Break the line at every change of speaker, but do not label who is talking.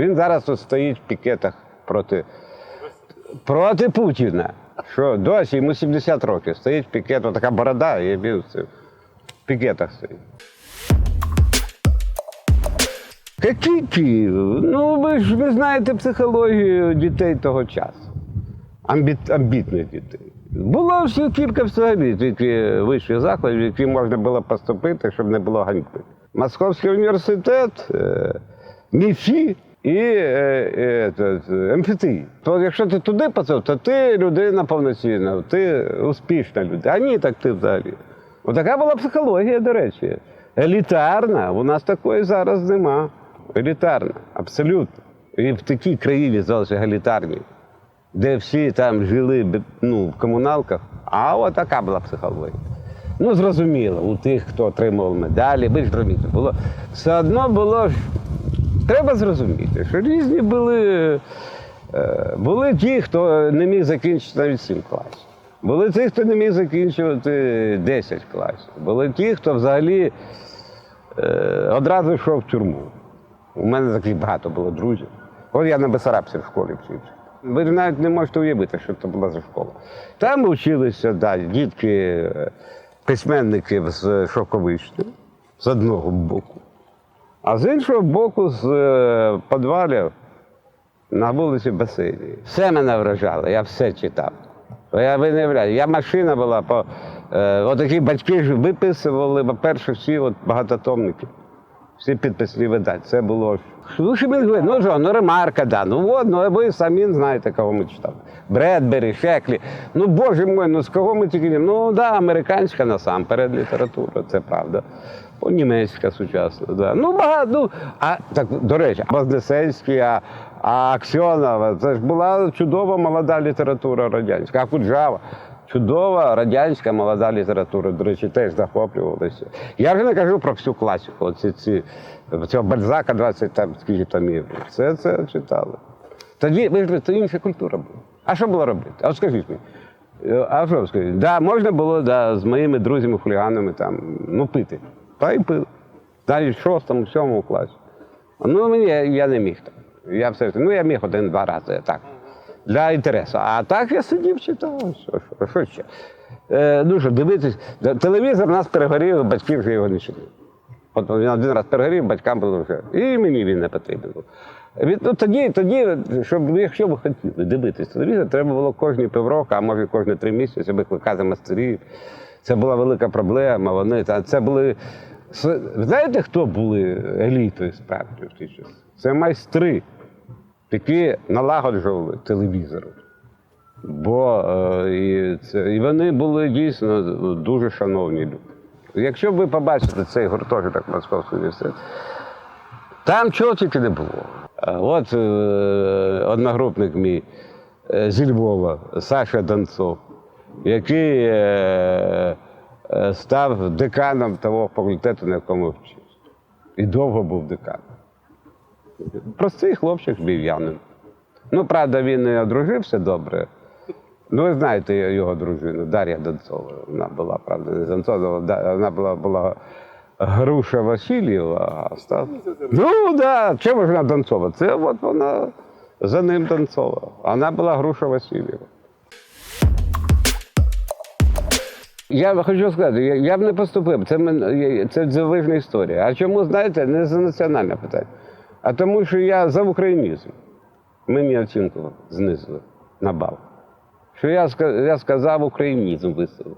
Він зараз тут стоїть в пікетах проти, проти Путіна. Що досі йому 70 років. Стоїть в пікет, така борода, і він в пікетах стоїть. Який Київ? Ну, ви ж ви знаєте психологію дітей того часу. Амбіт, амбітних дітей. Було всі кілька взагалі тільки вищих закладів, які можна було поступити, щоб не було ганьби. Московський університет, е, МІФІ і е, е. То якщо ти туди поцав, то ти людина повноцінна, ти успішна людина. А ні, так ти взагалі. Отака була психологія, до речі. Елітарна. У нас такої зараз нема. Елітарна, абсолютно. І в такій країні залишилися елітарні де всі там жили ну, в комуналках, а от така була психологія. Ну, зрозуміло, у тих, хто отримував медалі, ви ж розумієте, було все одно було. Треба зрозуміти, що різні були, е, були ті, хто не міг закінчити навіть 7 класів. Були ті, хто не міг закінчувати 10 класів. Були ті, хто взагалі е, одразу йшов в тюрму. У мене таких багато було друзів. От я на Бесарабці в школі вчився. Ви навіть не можете уявити, що це була за школа. Там вчилися да, дітки, е, письменники з Шовковични, з одного боку. А з іншого боку, з е, підвалів на вулиці Басилії. Все мене вражало, я все читав. Я виявляю, я машина була по е, отакі батьки ж виписували, по-перше, всі от багатотомники. Всі підписні видати. Це було. ж- Ну, ну що, ну ремарка, да. Ну от, ну ви самі знаєте, кого ми читали. Бредбері, Шеклі. Ну, боже мой, ну з кого ми тільки. Ну да, американська насамперед література, це правда. Німецька сучасна, да. Ну, багато. Ну, а так, до речі, Вознесенський, а, а Аксьонова, це ж була чудова молода література радянська, а Куджава. Чудова радянська молода література, до речі, теж захоплювалася. Я вже не кажу про всю класику. Оці, ці, цього Бальзака 20 там, скільки томів. Все це читали. Тоді, ви ж це інша культура була. А що було робити? А скажіть мені. А що скажіть? Да, можна було да, з моїми друзями, хуліганами там, ну, пити. Та й пив. Навіть в шостому, сьомому класі. Ну, мені я, не міг так. Я все, ну, я міг один-два рази так. Для інтересу. А так я сидів, читав. Що, що, що ще? Е, ну що, дивитись, телевізор нас перегорів, батьки вже його не чули. От він один раз перегорів, батькам було вже. І мені він не потрібен був. Від, ну, тоді, тоді, щоб, ну, якщо ви хотіли дивитись телевізор, треба було кожні півроку, а може кожні три місяці викликати мастерів. Це була велика проблема. Вони та це були. Знаєте, хто були елітою справді в ті часи? Це майстри, які налагоджували телевізори. Бо е, і, це, і вони були дійсно дуже шановні люди. Якщо ви побачите цей гуртожиток Московського університету, там чого тільки не було. Е, От е, одногрупник мій зі Львова, Саша Донцов, який став деканом того факультету, на якому вчився. І довго був деканом. Простий хлопчик львів'янин. Ну, правда, він не одружився добре. Ну, ви знаєте його дружину, Дар'я Донцова. Вона була, правда, не Донцова, вона була, була Груша Васильєва, став. Ну, так, да. чому ж вона Донцова? Це от вона за ним Донцова. Вона була Груша Васильєва. Я хочу сказати, я, я б не поступив. Це, мен- це дивовижна історія. А чому, знаєте, не за національне питання, а тому, що я за українізм. Мені оцінку знизили на бал. Що я, я сказав українізм виставив.